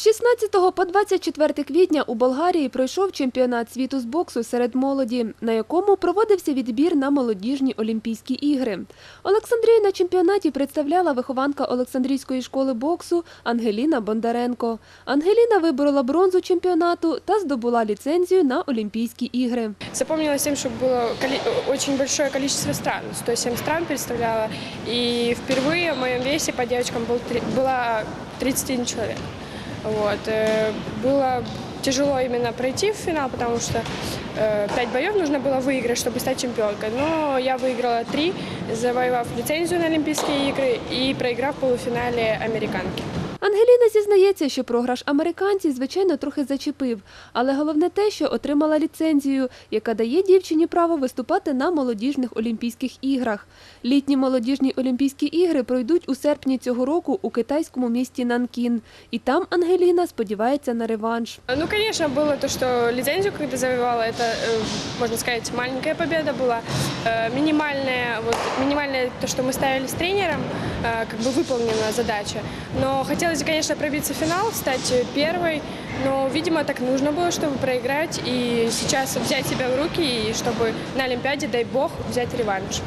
З 16 по 24 квітня у Болгарії пройшов чемпіонат світу з боксу серед молоді, на якому проводився відбір на молодіжні Олімпійські ігри. Олександрію на чемпіонаті представляла вихованка Олександрійської школи боксу Ангеліна Бондаренко. Ангеліна виборола бронзу чемпіонату та здобула ліцензію на Олімпійські ігри. Запомнилось тем, что было коли- очень большое количество стран. 107 стран представляла. И впервые в моем весе по девочкам был, три- было 31 человек. Вот. э, Было тяжело именно пройти в финал, потому что э, пять боев нужно было выиграть, чтобы стать чемпионкой. Но я выиграла три, завоевав лицензию на Олимпийские игры и проиграв в полуфинале американки. Ангеліна зізнається, що програш американців, звичайно, трохи зачепив, але головне те, що отримала ліцензію, яка дає дівчині право виступати на молодіжних Олімпійських іграх. Літні молодіжні Олімпійські ігри пройдуть у серпні цього року у китайському місті Нанкін. І там Ангеліна сподівається на реванш. Ну, конечно, было то, что лицензию, когда завоевала, это, э, можно сказать, маленькая победа была. Э, Минимальная, вот, минимальное то, что мы ставили с тренером, э, как бы выполнена задача. Но хотелось, конечно, пробиться в финал, стать э, первой. Но, видимо, так нужно было, чтобы проиграть и сейчас взять себя в руки, и чтобы на Олимпиаде, дай бог, взять реванш.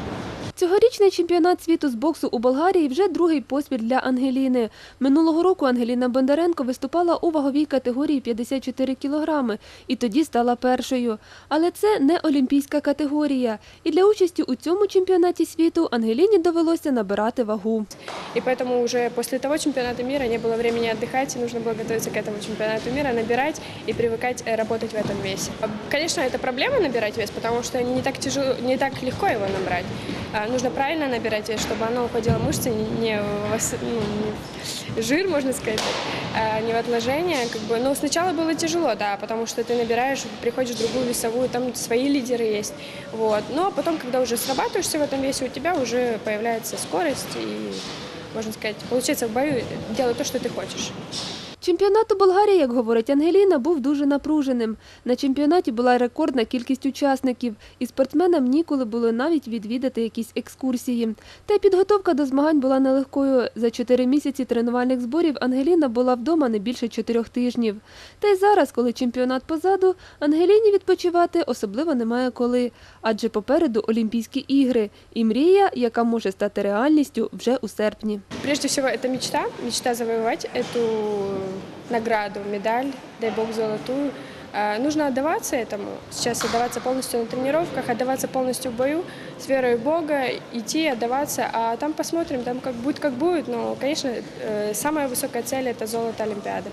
Цьогорічний чемпіонат світу з боксу у Болгарії вже другий поспіль для Ангеліни. Минулого року Ангеліна Бондаренко виступала у ваговій категорії 54 кілограми і тоді стала першою. Але це не олімпійська категорія. І для участі у цьому чемпіонаті світу Ангеліні довелося набирати вагу. И поэтому уже после того чемпионата мира не было времени отдыхать, и нужно было готовиться к этому чемпионату мира, набирать и привыкать э, работать в этом весе. А, Конечно, это проблема набирать вес, потому что не так тяжело, не так легко его набрать. А, Нужно правильно набирать вес, чтобы оно уходило в мышцы, не в, ос- ну, не в жир, можно сказать, а не в отложение. Как бы. Но сначала было тяжело, да, потому что ты набираешь, приходишь в другую весовую, там свои лидеры есть. Вот. Но потом, когда уже срабатываешься в этом весе, у тебя уже появляется скорость и можно сказать, получается в бою делай то, что ты хочешь. Чемпіонат у Болгарії, як говорить Ангеліна, був дуже напруженим. На чемпіонаті була рекордна кількість учасників, і спортсменам ніколи було навіть відвідати якісь екскурсії. Та й підготовка до змагань була нелегкою. За чотири місяці тренувальних зборів Ангеліна була вдома не більше чотирьох тижнів. Та й зараз, коли чемпіонат позаду, Ангеліні відпочивати особливо немає коли, адже попереду Олімпійські ігри і мрія, яка може стати реальністю вже у серпні. Прежде всего, это мечта, мечта завоевать эту награду, медаль, дай бог золотую. А, Нужно отдаваться этому, сейчас отдаваться полностью на тренировках, отдаваться полностью в бою, с верой в Бога, идти, отдаваться, а там посмотрим, там как будет, как будет, но, конечно, э, самая высокая цель – это золото Олимпиады.